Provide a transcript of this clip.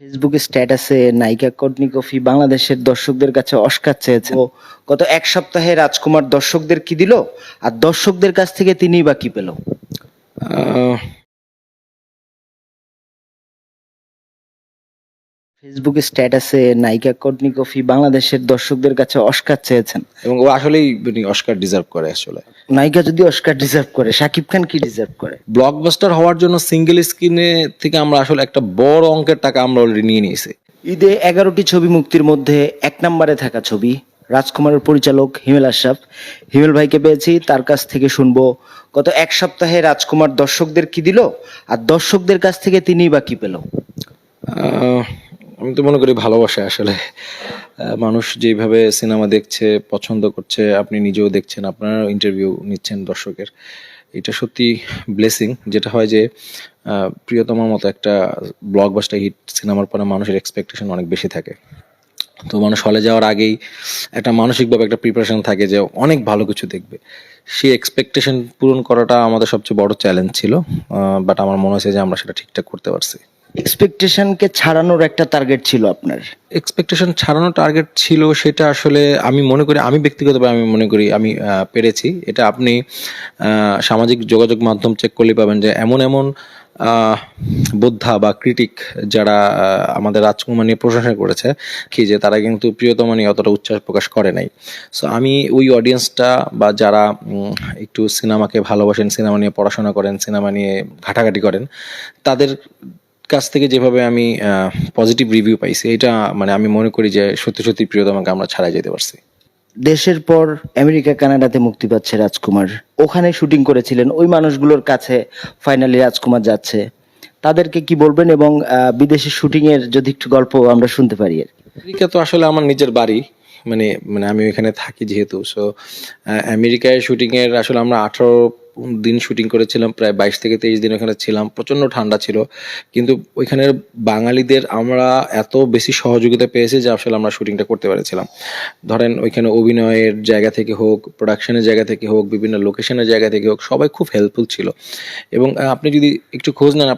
ফেসবুকে স্ট্যাটাসে নায়িকা কর্নি কফি বাংলাদেশের দর্শকদের কাছে অস্কার চেয়েছে ও। গত এক সপ্তাহে রাজকুমার দর্শকদের কি দিল? আর দর্শকদের কাছ থেকে তিনি বা কি পেল? ফেসবুকে স্ট্যাটাসে নায়িকা কটনি কফি বাংলাদেশের দর্শকদের কাছে অস্কার চেয়েছেন। এবং ও আসলেই মানে অস্কার ডিজার্ভ করে আসলে। নায়িকা যদি অস্কার ডিজার্ভ করে শাকিব খান কি ডিজার্ভ করে? ব্লকবাস্টার হওয়ার জন্য সিঙ্গেল স্ক্রিনে থেকে আমরা আসলে একটা বড় অঙ্কের টাকা আমরা অলরেডি নিয়ে নিয়েছি। ঈদে এগারোটি ছবি মুক্তির মধ্যে এক নম্বরে থাকা ছবি রাজকুমারের পরিচালক হিমেল আশরাফ। হিমেল ভাইকে পেয়েছি তার কাছ থেকে শুনব গত এক সপ্তাহে রাজকুমার দর্শকদের কি দিল আর দর্শকদের কাছ থেকে তিনিই বা কি পেল? আমি তো মনে করি ভালোবাসা আসলে। মানুষ যেভাবে সিনেমা দেখছে, পছন্দ করছে, আপনি নিজেও দেখছেন আপনারা ইন্টারভিউ নিচ্ছেন দর্শকের। এটা সত্যি ব্লেসিং যেটা হয় যে প্রিয়তমার মতো একটা ব্লকবাস্টার হিট সিনেমার পরে মানুষের এক্সপেকটেশন অনেক বেশি থাকে। তো মানুষ হলে যাওয়ার আগেই একটা মানসিকভাবে একটা প্রিপারেশন থাকে যে, অনেক ভালো কিছু দেখবে। সেই এক্সপেকটেশন পূরণ করাটা আমাদের সবচেয়ে বড় চ্যালেঞ্জ ছিল বাট আমার মনে হয়েছে যে আমরা সেটা ঠিকঠাক করতে পারছি। এক্সপেকটেশনকে ছাড়ানোর একটা টার্গেট ছিল আপনার? এক্সপেকটেশন ছাড়ানো টার্গেট ছিল সেটা আসলে আমি মনে করি, আমি ব্যক্তিগতভাবে আমি মনে করি, আমি পেরেছি। এটা আপনি সামাজিক যোগাযোগ মাধ্যম চেক করলে পাবেন যে এমন এমন বোদ্ধা বা ক্রিটিক যারা আমাদের রাজকুমার নিয়ে প্রশংসা করেছে, কি যে তারা কিন্তু প্রিয়তমা নিয়ে অতটা উচ্ছ্বাস প্রকাশ করে নাই। সো আমি ওই অডিয়েন্সটা বা যারা একটু সিনেমাকে ভালোবাসেন সিনেমা নিয়ে পড়াশোনা করেন সিনেমা নিয়ে ঘাটাঘাটি করেন, তাদের কাছ থেকে যেভাবে আমি পজিটিভ রিভিউ পাইছি এটা মানে আমি মনে করি যে সত্যি সত্যি প্রিয়তমাকে আমরা ছাড়াই যেতে পারছি। দেশের পর আমেরিকা কানাডাতে মুক্তি পাচ্ছে রাজকুমার। ওখানে শুটিং করেছিলেন ওই মানুষগুলোর কাছে ফাইনালি রাজকুমার যাচ্ছে। তাদেরকে কি বলবেন এবং বিদেশি শুটিং এর যদি একটু গল্প আমরা শুনতে পারি আমেরিকা তো আসলে আমার নিজের বাড়ি মানে মানে আমি ওইখানে থাকি যেহেতু সো আমেরিকায় শুটিং এর আসলে আমরা আঠারো দিন শুটিং করেছিলাম, প্রায় বাইশ থেকে তেইশ দিন ওখানে ছিলাম প্রচণ্ড ঠান্ডা ছিল। কিন্তু ওইখানের বাঙালিদের আমরা এত বেশি সহযোগিতা পেয়েছি যে আসলে আমরা শুটিংটা করতে পেরেছিলাম। ধরেন ওইখানে অভিনয়ের জায়গা থেকে হোক প্রোডাকশনের জায়গা থেকে হোক, বিভিন্ন লোকেশনের জায়গা থেকে হোক, সবাই খুব হেল্পফুল ছিল। এবং আপনি যদি একটু খোঁজ নেন